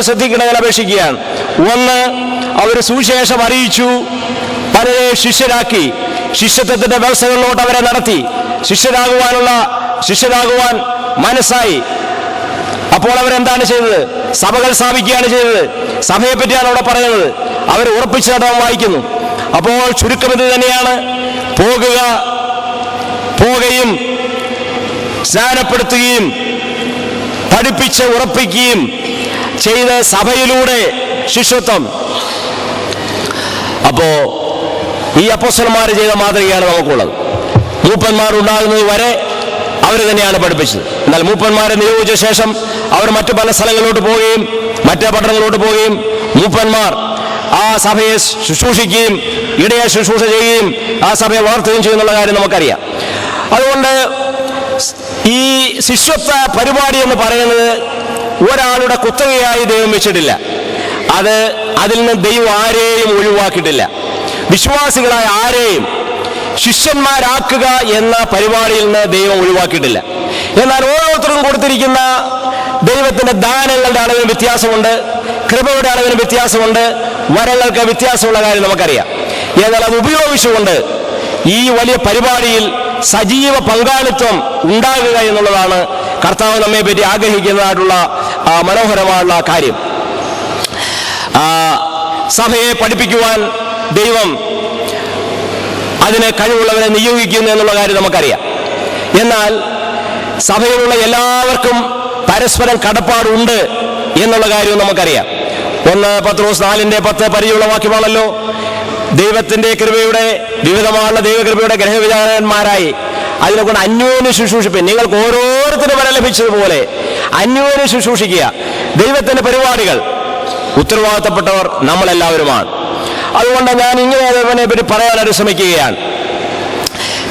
ശ്രദ്ധിക്കണമെന്ന് അപേക്ഷിക്കുകയാണ്. ഒന്ന് അവർ സുവിശേഷം അറിയിച്ചു പലരെ ശിഷ്യരാക്കി. ശിഷ്യത്വത്തിന്റെ വ്യവസ്ഥകളിലോട്ട് അവരെ നടത്തി. ശിഷ്യരാകുവാനുള്ള ശിഷ്യരാകുവാൻ മനസ്സായി. അപ്പോൾ അവരെന്താണ് ചെയ്തത്? സഭകൾ സ്ഥാപിക്കുകയാണ് ചെയ്തത്. സഭയെ പറ്റിയാണ് അവിടെ പറയുന്നത്. അവർ ഉറപ്പിച്ച് വായിക്കുന്നു. അപ്പോൾ ചുരുക്കം ഇത് തന്നെയാണ്. പോകുക പോകുകയും സ്നാനപ്പെടുത്തുകയും പഠിപ്പിച്ച് ഉറപ്പിക്കുകയും ചെയ്ത് സഭയിലൂടെ ശിഷ്യത്വം. അപ്പോ ഈ അപ്പോസ്റ്റലന്മാർ ചെയ്ത മാതൃകയാണ് നമുക്കുള്ളത്. മൂപ്പന്മാർ ഉണ്ടാകുന്നത് വരെ അവർ തന്നെയാണ് പഠിപ്പിച്ചത്. എന്നാൽ മൂപ്പന്മാരെ നിയോഗിച്ച ശേഷം അവർ മറ്റു പല സ്ഥലങ്ങളിലോട്ട് പോവുകയും മറ്റു പട്ടണങ്ങളിലോട്ട് പോവുകയും മൂപ്പന്മാർ ആ സഭയെ ശുശ്രൂഷിക്കുകയും ഇടയെ ശുശ്രൂഷ ചെയ്യുകയും ആ സഭയെ വളർത്തുകയും ചെയ്യുന്നുള്ള കാര്യം നമുക്കറിയാം. അതുകൊണ്ട് ഈ ശിഷ്യത്വ പരിപാടി എന്ന് പറയുന്നത് ഒരാളുടെ കുത്തകയായി ദൈവം വെച്ചിട്ടില്ല. അത് അതിൽ നിന്ന് ദൈവം ആരെയും ഒഴിവാക്കിയിട്ടില്ല. വിശ്വാസികളായ ആരെയും ശിഷ്യന്മാരാക്കുക എന്ന പരിപാടിയിൽ നിന്ന് ദൈവം ഒഴിവാക്കിയിട്ടില്ല. എന്നാൽ ഓരോരുത്തർക്കും കൊടുത്തിരിക്കുന്ന ദൈവത്തിന്റെ ദാനങ്ങളുടെ അളവിന് വ്യത്യാസമുണ്ട് കൃപയുടെ അളവിന് വ്യത്യാസമുണ്ട് വരങ്ങൾക്ക് വ്യത്യാസമുള്ള കാര്യം നമുക്കറിയാം. എന്നാൽ അത് ഉപയോഗിച്ചുകൊണ്ട് ഈ വലിയ പരിപാടിയിൽ സജീവ പങ്കാളിത്തം ഉണ്ടാകുക എന്നുള്ളതാണ് കർത്താവ് നമ്മെ പറ്റി ആഗ്രഹിക്കുന്നതായിട്ടുള്ള മനോഹരമായുള്ള കാര്യം. സഭയെ പഠിപ്പിക്കുവാൻ ദൈവം അതിന് കഴിവുള്ളവരെ നിയോഗിക്കുന്നു എന്നുള്ള കാര്യം നമുക്കറിയാം. എന്നാൽ സഭയിലുള്ള എല്ലാവർക്കും പരസ്പരം കടപ്പാടുണ്ട് എന്നുള്ള കാര്യവും നമുക്കറിയാം. ഒന്ന് പത്രോസ് നാലിന്റെ പത്ത് പരിചയമുള്ള വാക്യമാണല്ലോ. ദൈവത്തിന്റെ കൃപയുടെ വിവിധമായുള്ള ദൈവകൃപയുടെ ഗ്രഹവിചാരന്മാരായി അതിനെ കൊണ്ട് അന്യോന്യ ശുശ്രൂഷിപ്പിൻ നിങ്ങൾക്ക് ഓരോരുത്തരും വരെ ലഭിച്ചതുപോലെ അന്യോന്യ ശുശ്രൂഷിക്കുക. ദൈവത്തിന്റെ പരിപാടികൾ. ഉത്തരവാദിത്തപ്പെട്ടവർ നമ്മളെല്ലാവരുമാണ്. അതുകൊണ്ട് ഞാൻ ഇങ്ങനെ അതിനെ പറ്റി പറയാനായിട്ട് ശ്രമിക്കുകയാണ്.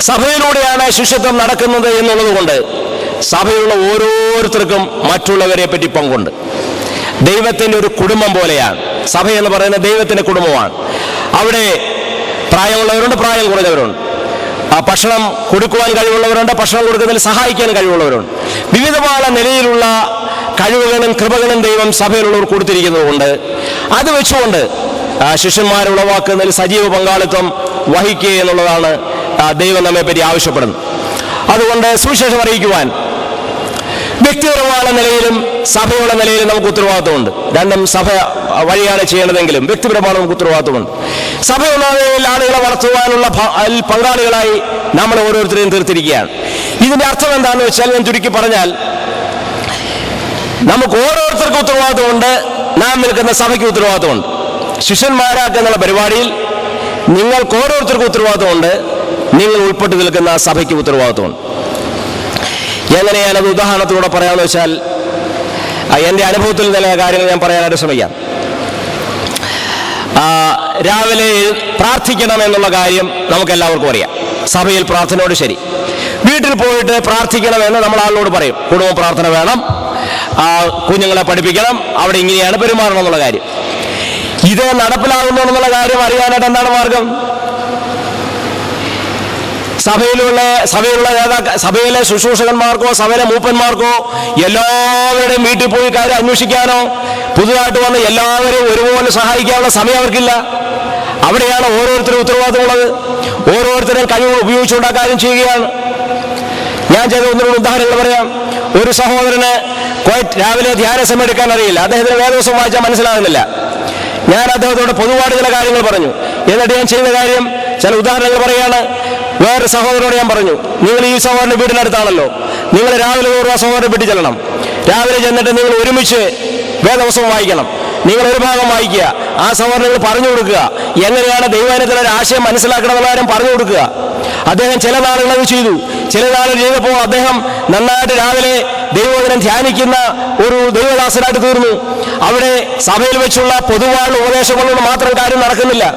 സഭയിലൂടെയാണ് ശിഷ്യത്വം നടക്കുന്നത് എന്നുള്ളത് കൊണ്ട് സഭയിലുള്ള ഓരോരുത്തർക്കും മറ്റുള്ളവരെ പറ്റി പങ്കുണ്ട്. ദൈവത്തിന്റെ ഒരു കുടുംബം പോലെയാണ്. സഭ എന്ന് പറയുന്നത് ദൈവത്തിന്റെ കുടുംബമാണ്. അവിടെ പ്രായമുള്ളവരുണ്ട് പ്രായം കുറഞ്ഞവരുണ്ട്. ആ ഭക്ഷണം കൊടുക്കുവാൻ കഴിവുള്ളവരുണ്ട് ഭക്ഷണം കൊടുക്കുന്നതിൽ സഹായിക്കാൻ കഴിവുള്ളവരുണ്ട്. വിവിധമായ നിലയിലുള്ള കഴിവുകളും കൃപകളും ദൈവം സഭയിലുള്ളവർ കൊടുത്തിരിക്കുന്നതുകൊണ്ട് അത് വെച്ചുകൊണ്ട് ശിഷ്യന്മാരെ ഉളവാക്കുന്നതിൽ സജീവ പങ്കാളിത്തം വഹിക്കുക എന്നുള്ളതാണ് ദൈവം നമ്മെ പറ്റി ആവശ്യപ്പെടുന്നത്. അതുകൊണ്ട് സുവിശേഷം അറിയിക്കുവാൻ വ്യക്തിപരമായ നിലയിലും സഭയുള്ള നിലയിലും നമുക്ക് ഉത്തരവാദിത്വമുണ്ട്. രണ്ടും സഭ വഴിയാണ് ചെയ്യേണ്ടതെങ്കിലും വ്യക്തിപരമാണ് നമുക്ക് ഉത്തരവാദിത്വമുണ്ട്. സഭയുള്ള നിലയിൽ ആളുകളെ വളർത്തുവാനുള്ള പങ്കാളികളായി നമ്മൾ ഓരോരുത്തരെയും തീർത്തിരിക്കുകയാണ്. ഇതിന്റെ അർത്ഥം എന്താണെന്ന് വെച്ചാൽ ഞാൻ ചുരുക്കി പറഞ്ഞാൽ നമുക്ക് ഓരോരുത്തർക്കും ഉത്തരവാദിത്വമുണ്ട് നാം നിൽക്കുന്ന സഭയ്ക്ക് ഉത്തരവാദിത്വമുണ്ട്. ശിഷ്യന്മാരാക്കുന്നുള്ള പരിപാടിയിൽ നിങ്ങൾക്ക് ഓരോരുത്തർക്കും ഉത്തരവാദിത്വമുണ്ട് നിങ്ങൾ ഉൾപ്പെട്ട് നിൽക്കുന്ന സഭയ്ക്ക് ഉത്തരവാദിത്വമുണ്ട്. എങ്ങനെയാണ് അത് ഉദാഹരണത്തിലൂടെ പറയാമെന്ന് വെച്ചാൽ എന്റെ അനുഭവത്തിൽ നില കാര്യങ്ങൾ ഞാൻ പറയാനായിട്ട് ശ്രമിക്കാം. രാവിലെ പ്രാർത്ഥിക്കണം എന്നുള്ള കാര്യം നമുക്കെല്ലാവർക്കും അറിയാം. സഭയിൽ പ്രാർത്ഥനയോട് ശരി. വീട്ടിൽ പോയിട്ട് പ്രാർത്ഥിക്കണമെന്ന് നമ്മൾ ആളിനോട് പറയും. കുടുംബ പ്രാർത്ഥന വേണം. കുഞ്ഞുങ്ങളെ പഠിപ്പിക്കണം. അവിടെ ഇങ്ങനെയാണ് പെരുമാറണം എന്നുള്ള കാര്യം. ഇത് നടപ്പിലാകുന്നു എന്നുള്ള കാര്യം അറിയാനായിട്ട് എന്താണ് മാർഗം? സഭയിലുള്ള സഭയിലുള്ള നേതാക്ക സഭയിലെ ശുശ്രൂഷകന്മാർക്കോ സഭയിലെ മൂപ്പന്മാർക്കോ എല്ലാവരുടെയും വീട്ടിൽ പോയി കാര്യം അന്വേഷിക്കാനോ പുതുതായിട്ട് വന്ന് എല്ലാവരെയും ഒരുപോലെ സഹായിക്കാനുള്ള സമയം അവർക്കില്ല. അവിടെയാണ് ഓരോരുത്തരും ഉത്തരവാദിത്തമുള്ളത്. ഓരോരുത്തരും കഴിവ് ഉപയോഗിച്ചുകൊണ്ട് കാര്യം ചെയ്യുകയാണ്. ഞാൻ ചെയ്ത ഒന്നിനോട് ഉദാഹരണങ്ങൾ പറയാം. ഒരു സഹോദരന് രാവിലെ ധ്യാന സമയം എടുക്കാൻ അറിയില്ല. അദ്ദേഹത്തിന് വേദവസം വായിച്ചാൽ മനസ്സിലാകുന്നില്ല. ഞാൻ അദ്ദേഹത്തോട് പൊതുവായിട്ട് ചില കാര്യങ്ങൾ പറഞ്ഞു. എന്നിട്ട് ഞാൻ ചെയ്ത കാര്യം ചില ഉദാഹരണങ്ങൾ പറയാണ്. വേറൊരു സഹോദരനോട് ഞാൻ പറഞ്ഞു നിങ്ങൾ ഈ സഹോദരന്റെ വീടിനടുത്താണല്ലോ നിങ്ങൾ രാവിലെ ആ സഹോദരനെ വീട്ടിൽ ചെല്ലണം. രാവിലെ ചെന്നിട്ട് നിങ്ങൾ ഒരുമിച്ച് വേദവസം വായിക്കണം. നിങ്ങൾ ഒരു ഭാഗം വായിക്കുക. ആ സഹോദരൻ നിങ്ങൾ പറഞ്ഞു കൊടുക്കുക. എങ്ങനെയാണ് ദൈവാനത്തിലെ ഒരു ആശയം മനസ്സിലാക്കണമെന്നുള്ള കാര്യം പറഞ്ഞു കൊടുക്കുക. അദ്ദേഹം ചില നാളുകൾ അത് ചെയ്തു. ചില നാളുകൾ ചെയ്തപ്പോൾ അദ്ദേഹം നന്നായിട്ട് രാവിലെ ദൈവവചനം ധ്യാനിക്കുന്ന ഒരു ദൈവദാസനായിട്ട് തീർന്നു. അവിടെ സഭയിൽ വെച്ചുള്ള പൊതുവായുള്ള ഉപദേശങ്ങളോട് മാത്രം കാര്യം നടക്കുന്നില്ല.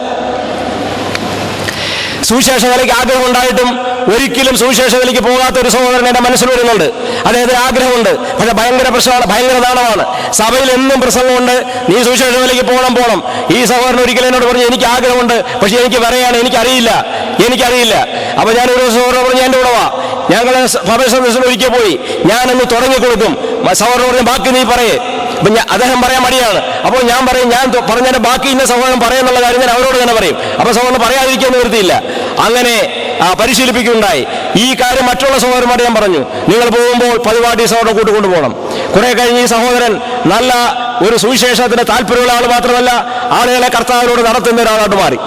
സുവിശേഷങ്ങളിലേക്ക് ആഗ്രഹം ഉണ്ടായിട്ടും ഒരിക്കലും സുവിശേഷ വിലയ്ക്ക് പോകാത്ത ഒരു സഹോദരൻ എന്റെ മനസ്സിൽ വരുന്നുണ്ട്. അദ്ദേഹത്തിന് ആഗ്രഹമുണ്ട്. പക്ഷെ ഭയങ്കര പ്രശ്നമാണ് ഭയങ്കര താണമാണ് സഭയിൽ എന്നും പ്രസംഗമുണ്ട്. നീ സുവിശേഷ വിലയ്ക്ക് പോകണം പോകണം ഈ സഹോദരൻ ഒരിക്കലും എന്നോട് പറഞ്ഞു എനിക്ക് ആഗ്രഹമുണ്ട്. പക്ഷെ എനിക്ക് പറയാണ് എനിക്കറിയില്ല. എനിക്കറിയില്ല. അപ്പൊ ഞാൻ ഒരു സഹോദരൻ പറഞ്ഞു എന്റെ കൂടെ വാ ഞങ്ങൾ ഭവേഷ ഒരിക്കൽ പോയി. ഞാനൊന്ന് തുടങ്ങി കൊടുക്കും സഹോദരൻ പറഞ്ഞു ബാക്കി നീ പറയേ. അദ്ദേഹം പറയാൻ മടിയാണ്. അപ്പോൾ ഞാൻ പറയും ഞാൻ പറഞ്ഞാൽ ബാക്കി ഇന്ന സഹോദരൻ പറയുന്നുള്ള കാര്യം ഞാൻ അവരോട് തന്നെ പറയും. അപ്പൊ സഹോദരൻ പറയാതിരിക്കാൻ നിവൃത്തിയില്ല. അങ്ങനെ പരിശീലിപ്പിക്കുകയുണ്ടായി. ഈ കാര്യം മറ്റുള്ള സഹോദരന്മാരോട് ഞാൻ പറഞ്ഞു. നിങ്ങൾ പോകുമ്പോൾ പതിവാട്ടി സഹോദരൻ കൂട്ടി കൊണ്ടുപോകണം കുറെ കഴിഞ്ഞ് ഈ സഹോദരൻ നല്ല ഒരു സുവിശേഷത്തിന്റെ താല്പര്യമുള്ള ആൾ മാത്രമല്ല ആളുകളെ കർത്താവിനോട് നടത്തുന്ന ഒരാളായിട്ട് മാറി.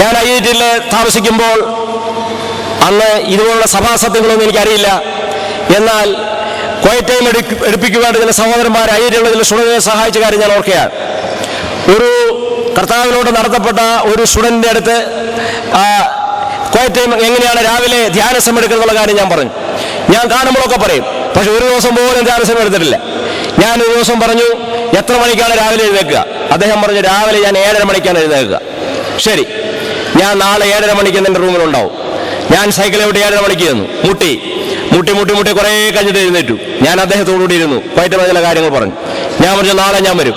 ഞാൻ ഐ ഐ ടിയിൽ താമസിക്കുമ്പോൾ അന്ന് ഇതുപോലുള്ള സഭാസത്യങ്ങളൊന്നും എനിക്കറിയില്ല. എന്നാൽ കോയറ്റയും ടൈം ചില ഐ ടിയുള്ള ചില സ്റ്റുഡന്റിനെ സഹായിച്ച കാര്യം ഞാൻ ഓർക്കുകയാണ്. ഒരു കർത്താവിനോട് നടത്തപ്പെട്ട ഒരു സ്റ്റുഡന്റിന്റെ അടുത്ത് കോയറ്റയും എങ്ങനെയാണ് രാവിലെ ധ്യാന എടുക്കുന്നുള്ള കാര്യം ഞാൻ പറഞ്ഞു. ഞാൻ കാണുമ്പോഴൊക്കെ പറയും പക്ഷെ ഒരു ദിവസം പോലും ധ്യാന സമയം എടുത്തിട്ടില്ല. ഞാൻ ഒരു ദിവസം പറഞ്ഞു എത്ര മണിക്കാണ് രാവിലെ എഴുന്നേൽക്കുക? അദ്ദേഹം പറഞ്ഞു രാവിലെ ഞാൻ ഏഴര മണിക്കാണ് എഴുന്നേൽക്കുക. ശരി ഞാൻ നാളെ ഏഴര മണിക്ക് എന്റെ റൂമിലുണ്ടാവും. ഞാൻ സൈക്കിൾ വിട്ട് ഏഴര മണിക്ക് ചെന്നു? മുട്ടി. മുട്ടി മുട്ടി മുട്ടി കുറേ കഴിഞ്ഞിട്ട് എഴുന്നേറ്റു. ഞാൻ അദ്ദേഹത്തോടുകൂടി ഇരുന്നു. പയറ്റ ചില കാര്യങ്ങൾ പറഞ്ഞു. ഞാൻ പറഞ്ഞു നാളെ ഞാൻ വരും.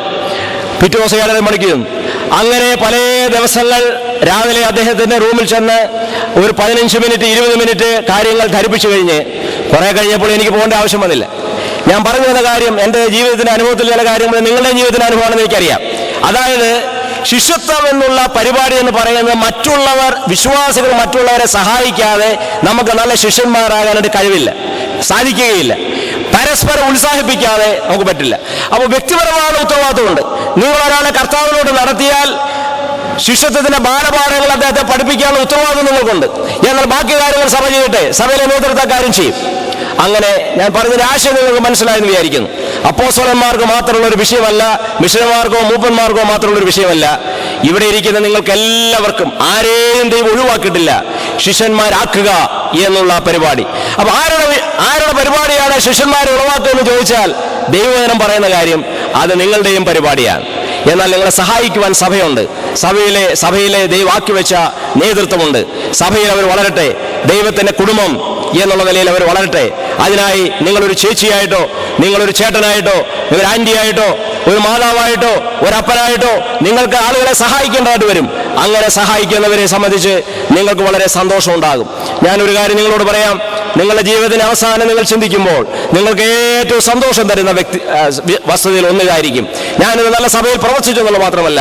പിറ്റേ ദിവസം ഏഴര മണിക്ക് അങ്ങനെ പല ദിവസങ്ങൾ രാവിലെ അദ്ദേഹത്തിന്റെ റൂമിൽ ചെന്ന് ഒരു പതിനഞ്ച് മിനിറ്റ് ഇരുപത് മിനിറ്റ് കാര്യങ്ങൾ ധരിപ്പിച്ചു കഴിഞ്ഞ് കുറേ കഴിഞ്ഞപ്പോൾ എനിക്ക് പോകേണ്ട ആവശ്യം വന്നില്ല. ഞാൻ പറഞ്ഞു വന്ന കാര്യം എന്റെ ജീവിതത്തിന്റെ അനുഭവത്തിൽ ചില കാര്യങ്ങൾ നിങ്ങളുടെ ജീവിതത്തിന്റെ അനുഭവമാണെന്ന് എനിക്കറിയാം. അതായത് ശിഷ്യത്വം എന്നുള്ള പരിപാടി എന്ന് പറയുന്നത് മറ്റുള്ളവർ വിശ്വാസികൾ മറ്റുള്ളവരെ സഹായിക്കാതെ നമുക്ക് നല്ല ശിഷ്യന്മാരാകാനായിട്ട് കഴിവില്ല സാധിക്കുകയില്ല. പരസ്പരം ഉത്സാഹിപ്പിക്കാതെ നമുക്ക് പറ്റില്ല. അപ്പോൾ വ്യക്തിപരമായ ഉത്തരവാദിത്തമുണ്ട് നിങ്ങൾ ഒരാളെ കർത്താവിനോട് നടത്തിയാൽ ശിഷ്യത്വത്തിന്റെ ബാലപാഠങ്ങൾ അദ്ദേഹത്തെ പഠിപ്പിക്കാനുള്ള ഉത്തരവാദിത്വം നിങ്ങൾക്കുണ്ട്. എന്നാൽ ബാക്കി കാര്യങ്ങൾ സഭ ചെയ്യട്ടെ. സഭയിലെ നേതൃത്വ കാര്യം ചെയ്യും. അങ്ങനെ ഞാൻ പറഞ്ഞൊരു ആശയം നിങ്ങൾക്ക് മനസ്സിലായെന്ന് വിചാരിക്കുന്നു. അപ്പോസ്വലന്മാർക്ക് മാത്രമുള്ള ഒരു വിഷയമല്ല മിഷനമാർക്കോ മൂപ്പന്മാർക്കോ മാത്രമുള്ള ഒരു വിഷയമല്ല. ഇവിടെ ഇരിക്കുന്ന നിങ്ങൾക്ക് എല്ലാവർക്കും ആരെയും ദൈവം ഒഴിവാക്കിയിട്ടില്ല. ശിഷ്യന്മാരാക്കുക എന്നുള്ള പരിപാടി. അപ്പൊ ആരുടെ ആരുടെ പരിപാടിയാണ് ശിഷ്യന്മാരെ ഉളവാക്കുക എന്ന് ചോദിച്ചാൽ ദൈവവചനം പറയുന്ന കാര്യം അത് നിങ്ങളുടെയും പരിപാടിയാണ്. എന്നാൽ നിങ്ങളെ സഹായിക്കുവാൻ സഭയുണ്ട്. സഭയിലെ സഭയിലെ ദൈവാക്കി വെച്ച നേതൃത്വമുണ്ട്. സഭയിൽ അവർ വളരട്ടെ. ദൈവത്തിന്റെ കുടുംബം എന്നുള്ള നിലയിൽ അവർ വളരട്ടെ. അതിനായി നിങ്ങളൊരു ചേച്ചിയായിട്ടോ നിങ്ങളൊരു ചേട്ടനായിട്ടോ ഒരു ആന്റിയായിട്ടോ ഒരു മാതാവായിട്ടോ ഒരു നിങ്ങൾക്ക് ആളുകളെ സഹായിക്കേണ്ടതായിട്ട് വരും. അങ്ങനെ സഹായിക്കുന്നവരെ സംബന്ധിച്ച് നിങ്ങൾക്ക് വളരെ സന്തോഷം ഉണ്ടാകും. ഞാനൊരു കാര്യം നിങ്ങളോട് പറയാം. നിങ്ങളുടെ ജീവിതത്തിന് അവസാനം നിങ്ങൾ ചിന്തിക്കുമ്പോൾ നിങ്ങൾക്ക് ഏറ്റവും സന്തോഷം തരുന്ന വ്യക്തി വസതിയിൽ ഒന്നുകായിരിക്കും ഞാനിത് നല്ല സഭയിൽ പ്രവർത്തിച്ചു എന്നുള്ളത് മാത്രമല്ല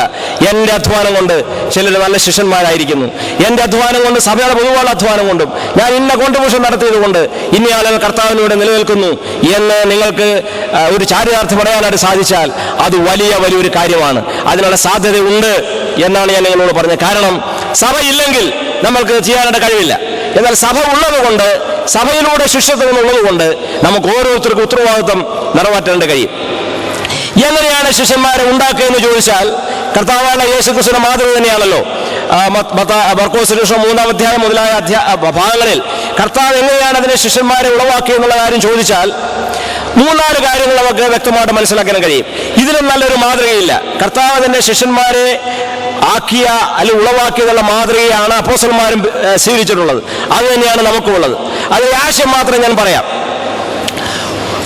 എന്റെ അധ്വാനം കൊണ്ട് ചിലർ നല്ല ശിഷ്യന്മാരായിരിക്കുന്നു. എന്റെ അധ്വാനം കൊണ്ട് സഭയുടെ പൊതുവാള അധ്വാനം കൊണ്ടും ഞാൻ ഇന്ന കോൺട്രിബ്യൂഷൻ നടത്തിയത് കൊണ്ട് ഇന്ന ആളുകൾ കർത്താവിനൂടെ നിലനിൽക്കുന്നു എന്ന് നിങ്ങൾക്ക് ഒരു ചാരിതാർത്ഥ്യം പറയാനായിട്ട് സാധിച്ചാൽ അത് വലിയ വലിയൊരു കാര്യമാണ്. അതിനുള്ള സാധ്യതയുണ്ട്. എന്നാണ് ഞാൻ നിങ്ങളോട് പറഞ്ഞത്. കാരണം സഭ ഇല്ലെങ്കിൽ നമ്മൾക്ക് ചെയ്യാനായിട്ട് കഴിവില്ല. എന്നാൽ സഭ ഉള്ളതുകൊണ്ട് സഭയിലൂടെ ശിഷ്യത്വം എന്നുള്ളത് കൊണ്ട് നമുക്ക് ഓരോരുത്തർക്കും ഉത്തരവാദിത്വം നിറവേറ്റേണ്ട കഴിയും. എങ്ങനെയാണ് ശിഷ്യന്മാരെ ഉണ്ടാക്കുക എന്ന് ചോദിച്ചാൽ കർത്താവായ യേശുക്രിസ്തുവിന്റെ മാതൃക തന്നെയാണല്ലോ. മൂന്നാം അധ്യായം മുതലായ അധ്യാ ഭാഗങ്ങളിൽ കർത്താവ് എങ്ങനെയാണ് അതിനെ ശിഷ്യന്മാരെ ഉളവാക്കിയെന്നുള്ള കാര്യം ചോദിച്ചാൽ മൂന്നാൽ കാര്യങ്ങൾ നമുക്ക് വ്യക്തമായിട്ട് മനസ്സിലാക്കാൻ കഴിയും. ഇതിലും നല്ലൊരു മാതൃകയില്ല. കർത്താവ് തന്നെ ശിഷ്യന്മാരെ ആക്കിയ അല്ലെങ്കിൽ ഉളവാക്കിയതുള്ള മാതൃകയാണ് അപ്പോസന്മാരും സ്വീകരിച്ചിട്ടുള്ളത്. അത് തന്നെയാണ് നമുക്കുള്ളത്. അത് ആശയം മാത്രം ഞാൻ പറയാം.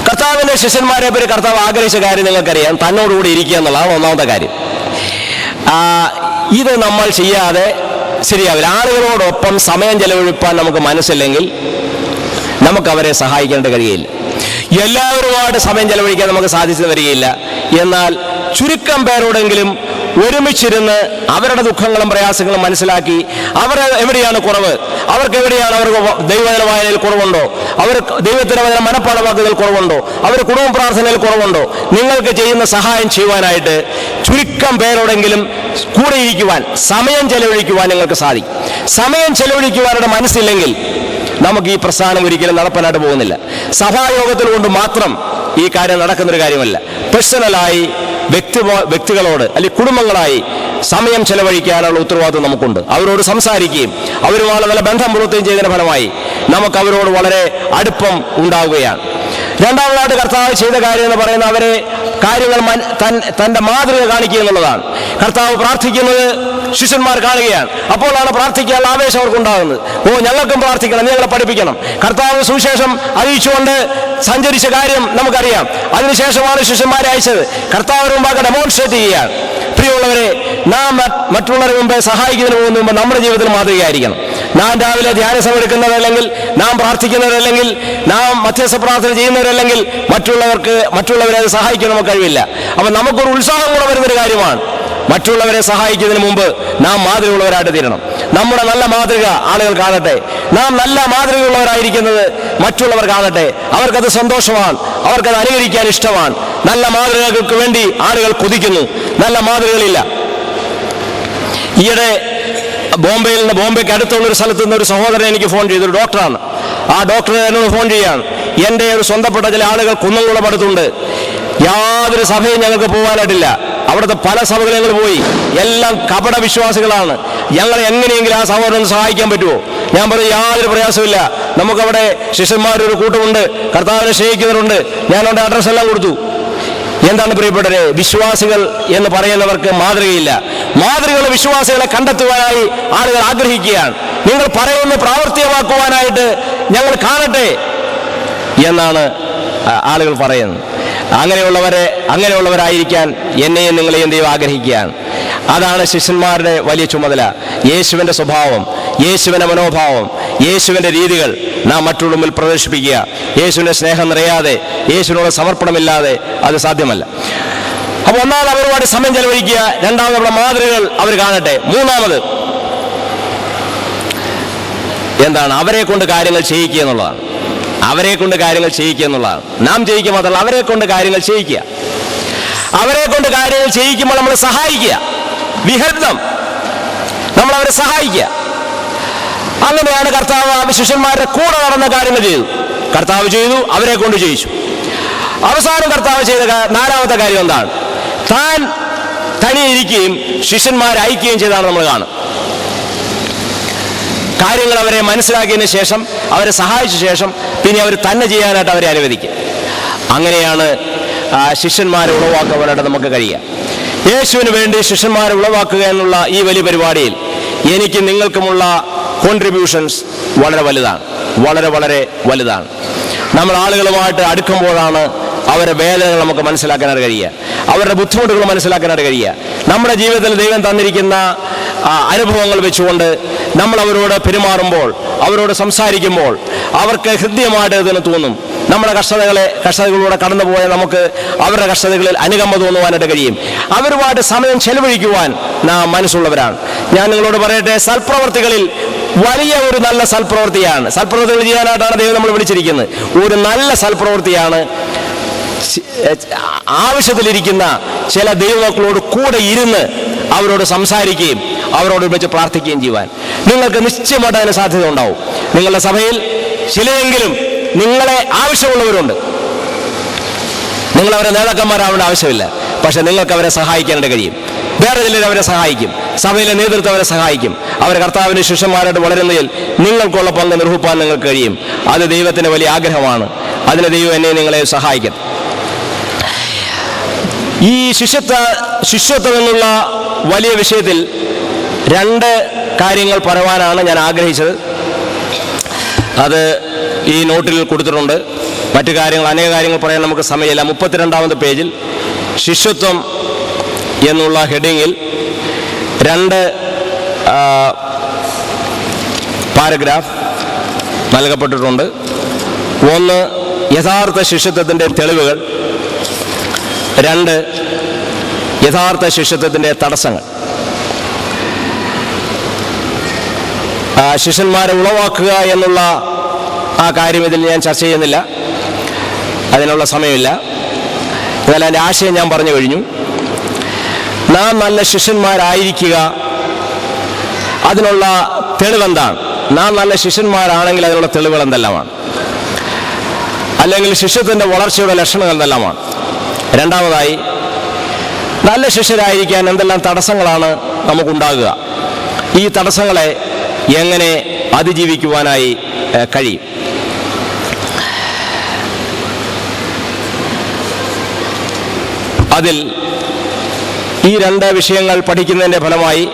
കർത്താവിന്റെ ശിഷ്യന്മാരെ പേര് കർത്താവ് ആഗ്രഹിച്ച കാര്യം നിങ്ങൾക്കറിയാം. തന്നോടുകൂടി ഇരിക്കുക എന്നുള്ളതാണ് ഒന്നാമത്തെ കാര്യം. ഇത് നമ്മൾ ചെയ്യാതെ ശരിയാവില്ല. ആളുകളോടൊപ്പം സമയം ചെലവഴിപ്പാൻ നമുക്ക് മനസ്സില്ലെങ്കിൽ നമുക്ക് അവരെ സഹായിക്കേണ്ട കഴിയില്ല. എല്ലാവരുമായിട്ട് സമയം ചെലവഴിക്കാൻ നമുക്ക് സാധിച്ചു വരികയില്ല. എന്നാൽ ചുരുക്കം പേരോടെങ്കിലും ഒരുമിച്ചിരുന്ന് അവരുടെ ദുഃഖങ്ങളും പ്രയാസങ്ങളും മനസ്സിലാക്കി അവർ എവിടെയാണ് കുറവ്? അവർക്ക് എവിടെയാണ് അവർക്ക് ദൈവജന വായനയിൽ കുറവുണ്ടോ? അവർ ദൈവത്തിന്റെ വചന മനപ്പാടമാക്കുന്നതിൽ കുറവുണ്ടോ? അവർ കുടുംബ പ്രാർത്ഥനയിൽ കുറവുണ്ടോ? നിങ്ങൾക്ക് ചെയ്യുന്ന സഹായം ചെയ്യുവാനായിട്ട് ചുരുക്കം പേരോടെങ്കിലും കൂടെ ഇരിക്കുവാൻ സമയം ചെലവഴിക്കുവാൻ നിങ്ങൾക്ക് സാധിക്കും. സമയം ചെലവഴിക്കുവാനുള്ള മനസ്സില്ലെങ്കിൽ നമുക്ക് ഈ പ്രസ്ഥാനം ഒരിക്കലും നടപ്പാനായിട്ട് പോകുന്നില്ല. സഭായോഗത്തിൽ കൊണ്ട് മാത്രം ഈ കാര്യം നടക്കുന്നൊരു കാര്യമല്ല. പേഴ്സണലായി വ്യക്തി വ്യക്തികളോട് അല്ലെങ്കിൽ കുടുംബങ്ങളായി സമയം ചെലവഴിക്കാനുള്ള ഉത്തരവാദിത്വം നമുക്കുണ്ട്. അവരോട് സംസാരിക്കുകയും അവരുമായി നല്ല ബന്ധം പുലർത്തുകയും ചെയ്തതിന് ഫലമായി നമുക്ക് അവരോട് വളരെ അടുപ്പം ഉണ്ടാവുകയാണ്. രണ്ടാമതായിട്ട് കർത്താവ് ചെയ്ത കാര്യം എന്ന് പറയുന്നത് അവരെ കാര്യങ്ങൾ തന്റെ മാതൃക കാണിക്കുക എന്നുള്ളതാണ്. കർത്താവ് പ്രാർത്ഥിക്കുന്നത് ശിഷ്യന്മാർ കാണുകയാണ്. അപ്പോഴാണ് പ്രാർത്ഥിക്കാനുള്ള ആവേശം അവർക്ക് ഉണ്ടാകുന്നത് ഓ ഞങ്ങൾക്കും പ്രാർത്ഥിക്കണം ഞങ്ങളെ പഠിപ്പിക്കണം. കർത്താവ് സുവിശേഷം അറിയിച്ചുകൊണ്ട് സഞ്ചരിച്ച കാര്യം നമുക്കറിയാം. അതിനുശേഷമാണ് ശിഷ്യന്മാരെ അയച്ചത്. കർത്താവിന് മുമ്പാകെ ഡെമോൺസ്ട്രേറ്റ് ചെയ്യുകയാണ്. പ്രിയമുള്ളവരെ നാം മറ്റുള്ളവരെ മുമ്പേ സഹായിക്കുന്നതിന് പോകുന്ന മുമ്പ് നമ്മുടെ ജീവിതത്തിൽ മാതൃകയായിരിക്കണം. നാം രാവിലെ ധ്യാനസം എടുക്കുന്നവരല്ലെങ്കിൽ നാം പ്രാർത്ഥിക്കുന്നവരല്ലെങ്കിൽ നാം മധ്യസ്ഥ പ്രാർത്ഥന ചെയ്യുന്നവരല്ലെങ്കിൽ മറ്റുള്ളവർക്ക് മറ്റുള്ളവരെ അത് സഹായിക്കാൻ നമുക്ക് കഴിവില്ല. അപ്പം നമുക്കൊരു ഉത്സാഹം കൂടെ വരുന്നൊരു കാര്യമാണ്. മറ്റുള്ളവരെ സഹായിക്കുന്നതിന് മുമ്പ് നാം മാതൃകയുള്ളവരായിട്ട് തീരണം. നമ്മുടെ നല്ല മാതൃക ആളുകൾ കാണട്ടെ. നാം നല്ല മാതൃകയുള്ളവരായിരിക്കുന്നത് മറ്റുള്ളവർ കാണട്ടെ. അവർക്കത് സന്തോഷമാണ്. അവർക്കത് അനുകരിക്കാൻ ഇഷ്ടമാണ്. നല്ല മാതൃകകൾക്ക് വേണ്ടി ആളുകൾ കൊതിക്കുന്നു. നല്ല മാതൃകകളില്ല. ഈയിടെ ബോംബെയിൽ നിന്ന് ബോംബെക്ക് അടുത്തുള്ള ഒരു സ്ഥലത്ത് നിന്ന് ഒരു സഹോദരൻ എനിക്ക് ഫോൺ ചെയ്തു. ഒരു ഡോക്ടറാണ്. ആ ഡോക്ടർ എന്നോട് ഫോൺ ചെയ്യാണ് എന്റെ ഒരു സ്വന്തപ്പെട്ട ചില ആളുകൾ കുന്നംകുളം അടുത്തുണ്ട്. യാതൊരു സഭയും ഞങ്ങൾക്ക് പോകാനായിട്ടില്ല. അവിടുത്തെ പല സഭകളിൽ പോയി. എല്ലാം കപട വിശ്വാസികളാണ്. ഞങ്ങളെ എങ്ങനെയെങ്കിലും ആ സഹോദരൻ സഹായിക്കാൻ പറ്റുമോ ഞാൻ പറഞ്ഞു യാതൊരു പ്രയാസമില്ല നമുക്കവിടെ ശിഷ്യന്മാരൊരു കൂട്ടമുണ്ട്. കർത്താവിനെ സ്നേഹിക്കുന്നവരുണ്ട്. ഞാൻ അവിടെ അഡ്രസ്സ് എല്ലാം കൊടുത്തു. എന്താണ് പ്രിയപ്പെട്ടവരെ? വിശ്വാസികൾ എന്ന് പറയുന്നവർക്ക് മാതൃകയില്ല. മാതൃകകൾ വിശ്വാസികളെ കണ്ടെത്തുവാനായി ആളുകൾ ആഗ്രഹിക്കുകയാണ്. നിങ്ങൾ പറയുന്ന പ്രാവർത്തികമാക്കുവാനായിട്ട് ഞങ്ങൾ കാണട്ടെ എന്നാണ് ആളുകൾ പറയുന്നത്. അങ്ങനെയുള്ളവരെ അങ്ങനെയുള്ളവരായിരിക്കാൻ എന്നെയും നിങ്ങളെയും ദൈവം ആഗ്രഹിക്കുകയാണ്. അതാണ് ശിഷ്യന്മാരുടെ വലിയ ചുമതല. യേശുവിന്റെ സ്വഭാവം യേശുവിന്റെ മനോഭാവം യേശുവിന്റെ രീതികൾ നാം മറ്റുള്ള മുമ്പിൽ പ്രദർശിപ്പിക്കുക. യേശുവിന്റെ സ്നേഹം നിറയാതെ യേശുവിനോട് സമർപ്പണമില്ലാതെ അത് സാധ്യമല്ല. അപ്പോൾ ഒന്നാമത് അവരുമായിട്ട് സമയം ചെലവഴിക്കുക രണ്ടാമത് നമ്മുടെ മാതൃകകൾ അവർ കാണട്ടെ. മൂന്നാമത് എന്താണ്? അവരെ കൊണ്ട് കാര്യങ്ങൾ ചെയ്യിക്കുക എന്നുള്ളതാണ്. അവരെ കൊണ്ട് കാര്യങ്ങൾ ചെയ്യിക്കുക എന്നുള്ളതാണ്. നാം ചെയ്യിക്കുക മാത്രമല്ല അവരെ കൊണ്ട് കാര്യങ്ങൾ ചെയ്യിക്കുക. അവരെ കൊണ്ട് കാര്യങ്ങൾ ചെയ്യിക്കുമ്പോൾ നമ്മൾ സഹായിക്കുക. വിഹൃതം നമ്മൾ അവരെ സഹായിക്കുക. അങ്ങനെയാണ് കർത്താവ് ആ ശിഷ്യന്മാരുടെ കൂടെ നടന്ന കാര്യങ്ങൾ ചെയ്തു. കർത്താവ് ചെയ്തു അവരെ കൊണ്ട് ചെയ്യിച്ചു അവസാനം കർത്താവ് ചെയ്ത നാലാമത്തെ കാര്യം എന്താണ്? താൻ തനിയിരിക്കുകയും ശിഷ്യന്മാരെ അയക്കുകയും ചെയ്താണ് നമ്മൾ കാണും കാര്യങ്ങൾ അവരെ മനസ്സിലാക്കിയതിന് ശേഷം അവരെ സഹായിച്ച ശേഷം പിന്നെ അവർ തന്നെ ചെയ്യാനായിട്ട് അവരെ അനുവദിക്കും. അങ്ങനെയാണ് ശിഷ്യന്മാരെ ഉളവാക്കുവാനായിട്ട് നമുക്ക് കഴിയുക. യേശുവിന് വേണ്ടി ശിഷ്യന്മാരെ ഉളവാക്കുക എന്നുള്ള ഈ വലിയ പരിപാടിയിൽ എനിക്ക് നിങ്ങൾക്കുമുള്ള കോൺട്രിബ്യൂഷൻസ് വളരെ വലുതാണ്. വളരെ വളരെ വലുതാണ്. നമ്മൾ ആളുകളുമായിട്ട് അടുക്കുമ്പോഴാണ് അവരുടെ വേദനകൾ നമുക്ക് മനസ്സിലാക്കാനായിട്ട് കഴിയുക. അവരുടെ ബുദ്ധിമുട്ടുകൾ മനസ്സിലാക്കാനായിട്ട് കഴിയുക. നമ്മുടെ ജീവിതത്തിൽ ദൈവം തന്നിരിക്കുന്ന അനുഭവങ്ങൾ വെച്ചുകൊണ്ട് നമ്മൾ അവരോട് പെരുമാറുമ്പോൾ അവരോട് സംസാരിക്കുമ്പോൾ അവർക്ക് ഹൃദ്യമായിട്ട് ഇതിന് തോന്നും. നമ്മുടെ കഷ്ടതകളെ കഷ്ടതകളിലൂടെ കടന്നുപോയ നമുക്ക് അവരുടെ കഷ്ടതകളിൽ അനുകമ്പ തോന്നുവാനായിട്ട് കഴിയും. അവരുമായിട്ട് സമയം ചെലവഴിക്കുവാൻ നാം മനസ്സുള്ളവരാണ്. ഞാൻ നിങ്ങളോട് പറയട്ടെ സൽപ്രവർത്തികളിൽ വലിയ ഒരു നല്ല സൽപ്രവൃത്തിയാണ് സൽപ്രവൃത്തികൾ ചെയ്യാനായിട്ടാണ് ദൈവം നമ്മൾ വിളിച്ചിരിക്കുന്നത്. ഒരു നല്ല സൽപ്രവൃത്തിയാണ് ആവശ്യത്തിലിരിക്കുന്ന ചില ദൈവമക്കളോട് കൂടെ ഇരുന്ന് അവരോട് സംസാരിക്കുകയും അവരോട് വെച്ച് പ്രാർത്ഥിക്കുകയും ചെയ്യുവാൻ. നിങ്ങൾക്ക് നിശ്ചയമായിട്ട് അതിന് സാധ്യത ഉണ്ടാവും. നിങ്ങളുടെ സഭയിൽ ചിലയെങ്കിലും നിങ്ങളെ ആവശ്യമുള്ളവരുണ്ട്. നിങ്ങൾ അവരെ നേതാക്കന്മാരാവേണ്ട ആവശ്യമില്ല. പക്ഷെ നിങ്ങൾക്ക് അവരെ സഹായിക്കാനായിട്ട് കഴിയും. വേറെ ചിലർ അവരെ സഹായിക്കും. സഭയിലെ നേതൃത്വം അവരെ സഹായിക്കും. അവരെ കർത്താവിന്റെ ശിഷ്യന്മാരായിട്ട് വളരുന്നതിൽ നിങ്ങൾക്കുള്ള പങ്ക് നിർവഹിപ്പാൻ നിങ്ങൾക്ക് കഴിയും. അത് ദൈവത്തിന്റെ വലിയ ആഗ്രഹമാണ്. അതിന് ദൈവം എന്നെ നിങ്ങളെ സഹായിക്കും. ഈ ശിഷ്യത്വ ശിഷ്യത്വം എന്നുള്ള വലിയ വിഷയത്തിൽ രണ്ട് കാര്യങ്ങൾ പറയുവാനാണ് ഞാൻ ആഗ്രഹിച്ചത്. അത് ഈ നോട്ടിൽ കൊടുത്തിട്ടുണ്ട്. മറ്റു കാര്യങ്ങൾ അനേക കാര്യങ്ങൾ പറയാൻ നമുക്ക് സമയമില്ല. മുപ്പത്തിരണ്ടാമത്തെ പേജിൽ ശിഷ്യത്വം എന്നുള്ള ഹെഡിങ്ങിൽ രണ്ട് പാരഗ്രാഫ് നൽകപ്പെട്ടിട്ടുണ്ട്. ഒന്ന് യഥാർത്ഥ ശിഷ്യത്വത്തിന്റെ തെളിവുകൾ രണ്ട് യഥാർത്ഥ ശിഷ്യത്വത്തിന്റെ തടസ്സങ്ങൾ. ശിഷ്യന്മാരെ ഉളവാക്കുക എന്നുള്ള ആ കാര്യം ഇതിൽ ഞാൻ ചർച്ച ചെയ്യുന്നില്ല. അതിനുള്ള സമയമില്ല. എന്നാൽ അതിന്റെ ആശയം ഞാൻ പറഞ്ഞു കഴിഞ്ഞു. നാം നല്ല ശിഷ്യന്മാരായിരിക്കുക അതിനുള്ള തെളിവെന്താണ് നാം നല്ല ശിഷ്യന്മാരാണെങ്കിൽ അതിനുള്ള തെളിവുകൾ എന്തെല്ലാമാണ്? അല്ലെങ്കിൽ ശിഷ്യത്തിന്റെ വളർച്ചയുടെ ലക്ഷണങ്ങൾ എന്തെല്ലാമാണ്? രണ്ടാമതായി നല്ല ശിഷ്യരായിരിക്കാൻ എന്തെല്ലാം തടസ്സങ്ങളാണ് നമുക്കുണ്ടാകുക? ഈ തടസ്സങ്ങളെ എങ്ങനെ അതിജീവിക്കുവാനായി കഴിയും? അതിൽ ഈ രണ്ട് വിഷയങ്ങൾ പഠിക്കുന്നതിന്റെ ഫലമായി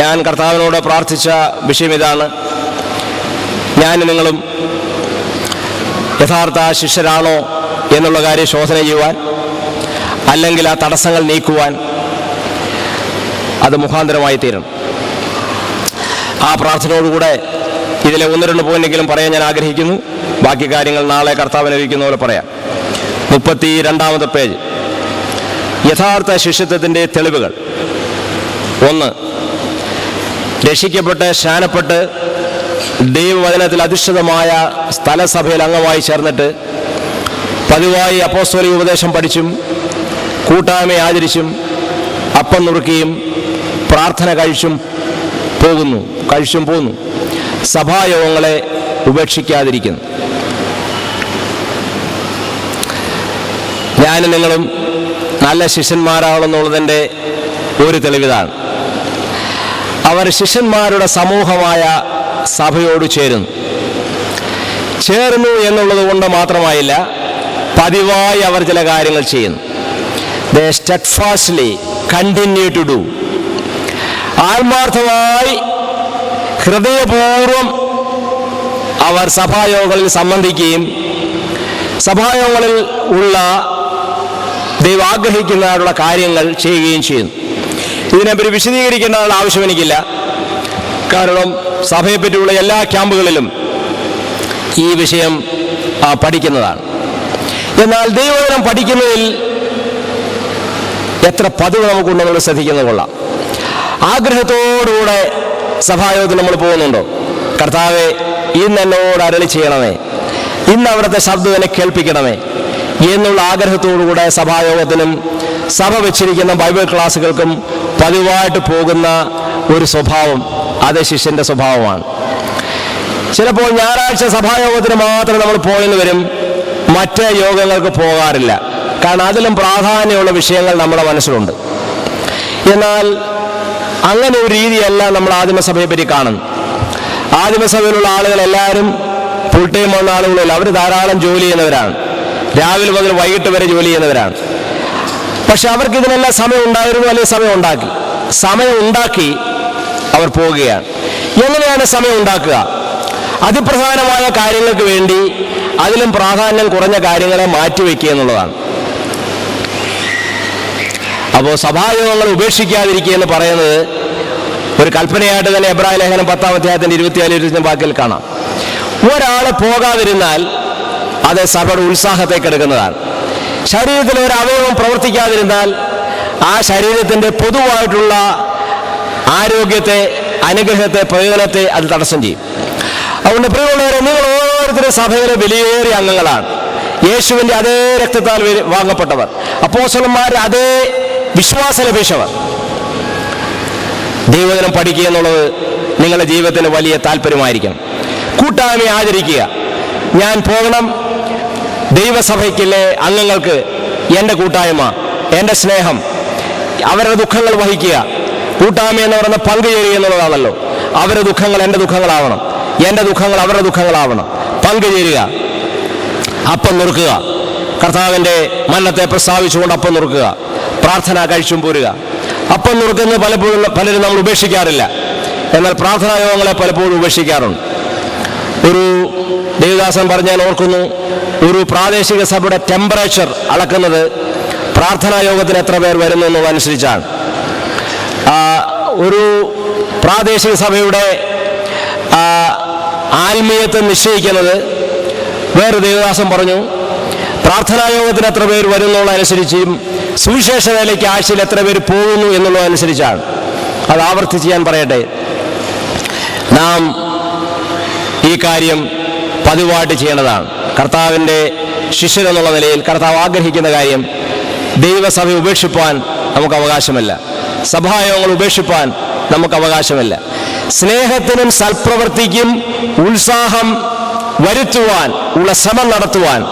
ഞാൻ കർത്താവിനോട് പ്രാർത്ഥിച്ച വിഷയം ഇതാണ്. ഞാൻ നിങ്ങളും യഥാർത്ഥ ശിഷ്യരാണോ എന്നുള്ള കാര്യം ശോധന ചെയ്യുവാൻ അല്ലെങ്കിൽ ആ തടസ്സങ്ങൾ നീക്കുവാൻ അത് മുഖാന്തരമായി തീരണം. ആ പ്രാർത്ഥനയോടുകൂടെ ഇതിലെ ഒന്ന് രണ്ട് പോയിന്റെങ്കിലും പറയാൻ ഞാൻ ആഗ്രഹിക്കുന്നു. ബാക്കി കാര്യങ്ങൾ നാളെ കർത്താവിനെ ഇരിക്കുന്ന പോലെ പറയാം. മുപ്പത്തി രണ്ടാമത്തെ പേജ്. യഥാർത്ഥ ശിഷ്യത്വത്തിന്റെ തെളിവുകൾ. ഒന്ന് രക്ഷിക്കപ്പെട്ട് ശാനപ്പെട്ട് ദൈവവചനത്തിൽ അധിഷ്ഠിതമായ സ്ഥലസഭയിൽ അംഗമായി ചേർന്നിട്ട് പതിവായി അപ്പോസ്തോലിക ഉപദേശം പഠിച്ചും കൂട്ടായ്മ ആചരിച്ചും അപ്പം നുറുക്കിയും പ്രാർത്ഥന കഴിച്ചും പോകുന്നു കഴിച്ചും പോകുന്നു സഭായോഗങ്ങളെ ഉപേക്ഷിക്കാതിരിക്കുന്നു. ഞാനും നിങ്ങളും നല്ല ശിഷ്യന്മാരാണെന്നുള്ളതിന്റെ ഒരു തെളിവിതാണ്. അവർ ശിഷ്യന്മാരുടെ സമൂഹമായ സഭയോട് ചേരുന്നു. ചേർന്നു എന്നുള്ളത് കൊണ്ട് മാത്രമായില്ല പതിവായി അവർ ചില കാര്യങ്ങൾ ചെയ്യുന്നു. They steadfastly continue to do. ആത്മാർത്ഥമായി ഹൃദയപൂർവം അവർ സഭായോഗങ്ങളിൽ സംബന്ധിക്കുകയും സഭായോഗങ്ങളിൽ ഉള്ള ദൈവം ആഗ്രഹിക്കുന്നതായിട്ടുള്ള കാര്യങ്ങൾ ചെയ്യുകയും ചെയ്യുന്നു. ഇതിനെപ്പറ്റി വിശദീകരിക്കേണ്ട ആവശ്യം എനിക്കില്ല കാരണം സഭയെപ്പറ്റിയുള്ള എല്ലാ ക്യാമ്പുകളിലും ഈ വിഷയം പഠിക്കുന്നതാണ്. എന്നാൽ ദൈവവചനം പഠിക്കുന്നതിൽ എത്ര പതിവ് നമുക്കുണ്ടെന്നുള്ളത് ശ്രദ്ധിക്കുന്നത് കൊള്ളാം. ആഗ്രഹത്തോടുകൂടെ സഭായോഗത്തിൽ നമ്മൾ പോകുന്നുണ്ടോ? കർത്താവെ ഇന്ന് എന്നോട് അരളി ചെയ്യണമേ. ഇന്ന് അവിടുത്തെ ശബ്ദം എന്നെ കേൾപ്പിക്കണമേ. എന്നുള്ള ആഗ്രഹത്തോടുകൂടെ സഭായോഗത്തിനും സഭ വെച്ചിരിക്കുന്ന ബൈബിൾ ക്ലാസ്സുകൾക്കും പതിവായിട്ട് പോകുന്ന ഒരു സ്വഭാവം അത് ശിഷ്യന്റെ സ്വഭാവമാണ്. ചിലപ്പോൾ ഞായറാഴ്ച സഭായോഗത്തിന് മാത്രം നമ്മൾ പോയെന്ന് വരും. മറ്റ് യോഗങ്ങൾക്ക് പോകാറില്ല. കാരണം അതിലും പ്രാധാന്യമുള്ള വിഷയങ്ങൾ നമ്മുടെ മനസ്സിലുണ്ട്. എന്നാൽ അങ്ങനെ ഒരു രീതിയല്ല നമ്മൾ ആദിമസഭയെ പറ്റി കാണുന്നത്. ആദിമസഭയിലുള്ള ആളുകൾ എല്ലാവരും ഫുൾ ടൈം വന്ന ആളുകളില്ല. അവർ ധാരാളം ജോലി ചെയ്യുന്നവരാണ്. രാവിലെ മുതൽ വൈകിട്ട് വരെ ജോലി ചെയ്യുന്നവരാണ്. പക്ഷെ അവർക്ക് ഇതിനെല്ലാം സമയം ഉണ്ടായിരുന്നു അല്ലെങ്കിൽ സമയം ഉണ്ടാക്കി. സമയം ഉണ്ടാക്കി അവർ പോവുകയാണ്. എങ്ങനെയാണ് സമയം ഉണ്ടാക്കുക? അതിപ്രധാനമായ കാര്യങ്ങൾക്ക് വേണ്ടി അതിലും പ്രാധാന്യം കുറഞ്ഞ കാര്യങ്ങളെ മാറ്റിവെക്കുക എന്നുള്ളതാണ്. അപ്പോൾ സഭായോഗങ്ങൾ ഉപേക്ഷിക്കാതിരിക്കുക എന്ന് പറയുന്നത് ഒരു കൽപ്പനയായിട്ട് തന്നെ എബ്രാഹിം ലേഖനം പത്താം അധ്യായത്തിന്റെ ഇരുപത്തിയാൽ ഇരുപത്തി വാക്കിൽ കാണാം. ഒരാൾ പോകാതിരുന്നാൽ അത് സഭയുടെ ഉത്സാഹത്തേക്ക് എടുക്കുന്നതാണ്. ശരീരത്തിൽ ഒരു അവയവം പ്രവർത്തിക്കാതിരുന്നാൽ ആ ശരീരത്തിന്റെ പൊതുവായിട്ടുള്ള ആരോഗ്യത്തെ അനുഗ്രഹത്തെ പ്രയോജനത്തെ അത് തടസ്സം ചെയ്യും. അതുകൊണ്ട് പ്രിയമുള്ളവരെ നിങ്ങൾ ഓരോരുത്തരും സഭയിലെ വിലയേറിയ അംഗങ്ങളാണ്. യേശുവിന്റെ അതേ രക്തത്താൽ വാങ്ങപ്പെട്ടവർ. അപ്പോസന്മാർ അതേ വിശ്വാസം ലഭിച്ചവർ ദൈവജനം പഠിക്കുക എന്നുള്ളത് നിങ്ങളുടെ ജീവിതത്തിന് വലിയ താല്പര്യമായിരിക്കണം. കൂട്ടായ്മ ആചരിക്കുക. ഞാൻ പോകണം. ദൈവസഭയ്ക്കിലെ അംഗങ്ങൾക്ക് എന്റെ കൂട്ടായ്മ എന്റെ സ്നേഹം അവരുടെ ദുഃഖങ്ങൾ വഹിക്കുക. കൂട്ടായ്മ എന്ന് പറയുന്ന പങ്കുചേരുക എന്നുള്ളതാണല്ലോ. അവരുടെ ദുഃഖങ്ങൾ എന്റെ ദുഃഖങ്ങളാവണം. എന്റെ ദുഃഖങ്ങൾ അവരുടെ ദുഃഖങ്ങളാവണം. പങ്കുചേരുക അപ്പം നുറുക്കുക. കർത്താവിന്റെ മരണത്തെ പ്രസ്താവിച്ചുകൊണ്ട് അപ്പം നുറുക്കുക. പ്രാർത്ഥന കഴിച്ചും പോരുക. അപ്പം നുറുക്കുന്ന പലപ്പോഴും പലരും നമ്മൾ ഉപേക്ഷിക്കാറില്ല. എന്നാൽ പ്രാർത്ഥനാ യോഗങ്ങളെ പലപ്പോഴും ഉപേക്ഷിക്കാറുണ്ട്. ഒരു ദേവദാസൻ പറഞ്ഞാൽ ഓർക്കുന്നു ഒരു പ്രാദേശിക സഭയുടെ ടെമ്പറേച്ചർ അളക്കുന്നത് പ്രാർത്ഥനാ യോഗത്തിന് എത്ര പേർ വരുന്നു എന്നതനുസരിച്ചാണ് ഒരു പ്രാദേശിക സഭയുടെ ആത്മീയത്തെ നിശ്ചയിക്കുന്നത് വേറെ ദേവദാസം പറഞ്ഞു പ്രാർത്ഥനാ യോഗത്തിന് എത്ര പേര് വരുന്നുള്ളതനുസരിച്ചും സുവിശേഷ വേലയ്ക്ക് ആഴ്ചയിൽ എത്ര പേര് പോകുന്നു എന്നുള്ളതനുസരിച്ചാണ് അത് ആവർത്തിച്ച് ഞാൻ പറയട്ടെ. നാം ഈ കാര്യം പതിവായിട്ട് ചെയ്യേണ്ടതാണ്. കർത്താവിന്റെ ശിഷ്യൻ എന്നുള്ള നിലയിൽ കർത്താവ് ആഗ്രഹിക്കുന്ന കാര്യം ദൈവസഭ ഉപേക്ഷിപ്പാൻ നമുക്ക് അവകാശമല്ല. സഭായോഗങ്ങൾ ഉപേക്ഷിപ്പാൻ നമുക്ക് അവകാശമല്ല. സ്നേഹത്തിനും സൽപ്രവൃത്തിക്കും ഉത്സാഹം വരുത്തുവാൻ ഉള്ള ശ്രമം നടത്തുവാൻ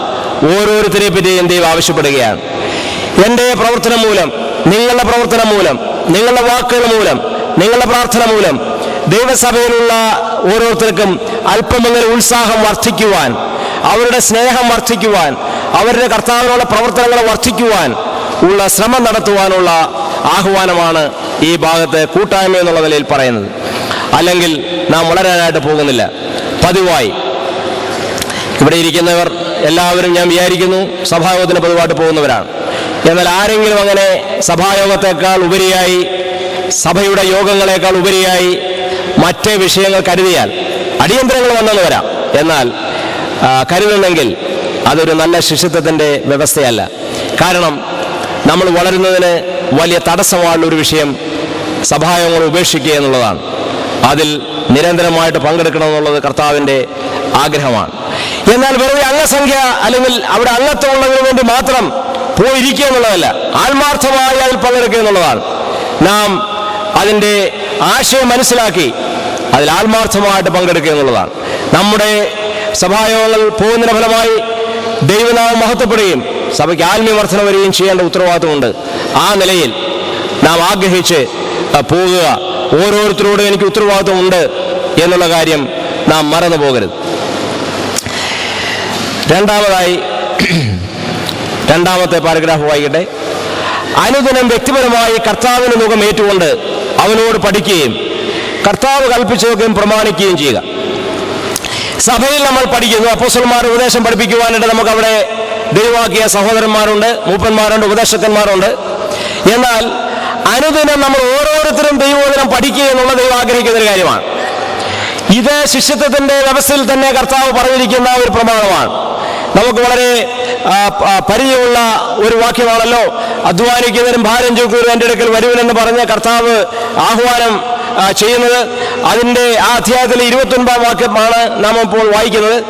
ഓരോരുത്തരെ പറ്റിയും ദൈവം ആവശ്യപ്പെടുകയാണ്. എന്റെ പ്രവർത്തനം മൂലം നിങ്ങളുടെ പ്രവർത്തനം മൂലം നിങ്ങളുടെ വാക്കുകൾ മൂലം നിങ്ങളുടെ പ്രാർത്ഥന മൂലം ദൈവസഭയിലുള്ള ഓരോരുത്തർക്കും അല്പമെങ്കിലും ഉത്സാഹം വർദ്ധിക്കുവാൻ അവരുടെ സ്നേഹം വർദ്ധിക്കുവാൻ അവരുടെ കർത്താവിനുള്ള പ്രവർത്തനങ്ങൾ വർദ്ധിക്കുവാൻ ഉള്ള ശ്രമം നടത്തുവാനുള്ള ആഹ്വാനമാണ് ഈ ഭാഗത്ത് കൂട്ടായ്മ എന്നുള്ള നിലയിൽ പറയുന്നത്. അല്ലെങ്കിൽ നാം വളരാനായിട്ട് പോകുന്നില്ല. പതിവായി. ഇവിടെ ഇരിക്കുന്നവർ എല്ലാവരും ഞാൻ വിചാരിക്കുന്നു സഭായോഗത്തിന് പതിവായിട്ട് പോകുന്നവരാണ്. എന്നാൽ ആരെങ്കിലും അങ്ങനെ സഭായോഗത്തെക്കാൾ ഉപരിയായി സഭയുടെ യോഗങ്ങളെക്കാൾ ഉപരിയായി മറ്റ് വിഷയങ്ങൾ കരുതിയാൽ അടിയന്തരങ്ങൾ വന്നെന്ന് വരാം. എന്നാൽ കരുതുന്നെങ്കിൽ അതൊരു നല്ല ശിശുത്വത്തിന്റെ വ്യവസ്ഥയല്ല. കാരണം നമ്മൾ വളരുന്നതിന് വലിയ തടസ്സമായുള്ള ഒരു വിഷയം സഭായോഗങ്ങൾ ഉപേക്ഷിക്കുക എന്നുള്ളതാണ്. അതിൽ നിരന്തരമായിട്ട് പങ്കെടുക്കണമെന്നുള്ളത് കർത്താവിന്റെ ആഗ്രഹമാണ്. എന്നാൽ വെറുതെ അംഗസംഖ്യ അല്ലെങ്കിൽ അവിടെ അംഗത്വമുള്ളതിനു വേണ്ടി മാത്രം പോയിരിക്കുക എന്നുള്ളതല്ല ആത്മാർത്ഥമായി അതിൽ പങ്കെടുക്കുക എന്നുള്ളതാണ്. നാം അതിന്റെ ആശയം മനസ്സിലാക്കി അതിൽ ആത്മാർത്ഥമായിട്ട് പങ്കെടുക്കുക എന്നുള്ളതാണ്. നമ്മുടെ സഭായോഗങ്ങൾ പോകുന്നതിന് ഫലമായി ദൈവനാമം മഹത്വപ്പെടുകയും സഭയ്ക്ക് ആത്മീയവർദ്ധന വരികയും ചെയ്യേണ്ട ഉത്തരവാദിത്വമുണ്ട്. ആ നിലയിൽ നാം ആഗ്രഹിച്ച് പോകുക. ഓരോരുത്തരോടും എനിക്ക് ഉത്തരവാദിത്വമുണ്ട് എന്നുള്ള കാര്യം നാം മറന്നു പോകരുത് രണ്ടാമതായി രണ്ടാമത്തെ പാരഗ്രാഫ് വായിക്കട്ടെ. അനുദിനം വ്യക്തിപരമായി കർത്താവിന് മുഖം ഏറ്റുകൊണ്ട് അവനോട് പഠിക്കുകയും കർത്താവ് കൽപ്പിച്ചതൊക്കെയും പ്രമാണിക്കുകയും ചെയ്യുക. സഭയിൽ നമ്മൾ പഠിക്കുന്നു. അപ്പോസന്മാർ ഉപദേശം പഠിപ്പിക്കുവാനായിട്ട് നമുക്കവിടെ ദൈവമാക്കിയ സഹോദരന്മാരുണ്ട് മൂപ്പന്മാരുണ്ട് ഉപദേശകന്മാരുണ്ട്. എന്നാൽ അനുദിനം നമ്മൾ ഓരോരുത്തരും ദൈവോദനം പഠിക്കുക എന്നുള്ള ദൈവം ആഗ്രഹിക്കുന്ന ഒരു കാര്യമാണ്. ഇത് ശിഷ്യത്വത്തിന്റെ വ്യവസ്ഥയിൽ തന്നെ കർത്താവ് പറഞ്ഞിരിക്കുന്ന ഒരു പ്രമാണമാണ്. നമുക്ക് വളരെ പരിചയമുള്ള ഒരു വാക്യമാണല്ലോ. അധ്വാനിക്കുന്നതിനും ഭാരം ചുമക്കുന്നവരും എന്റെ അടുക്കൽ വരുവനെന്ന് പറഞ്ഞ കർത്താവ് ആഹ്വാനം ചെയ്യുന്നത്. അതിന്റെ ആ അധ്യായത്തിലെ ഇരുപത്തൊൻപതാം വാക്യമാണ് നാം ഇപ്പോൾ വായിക്കുന്നത്.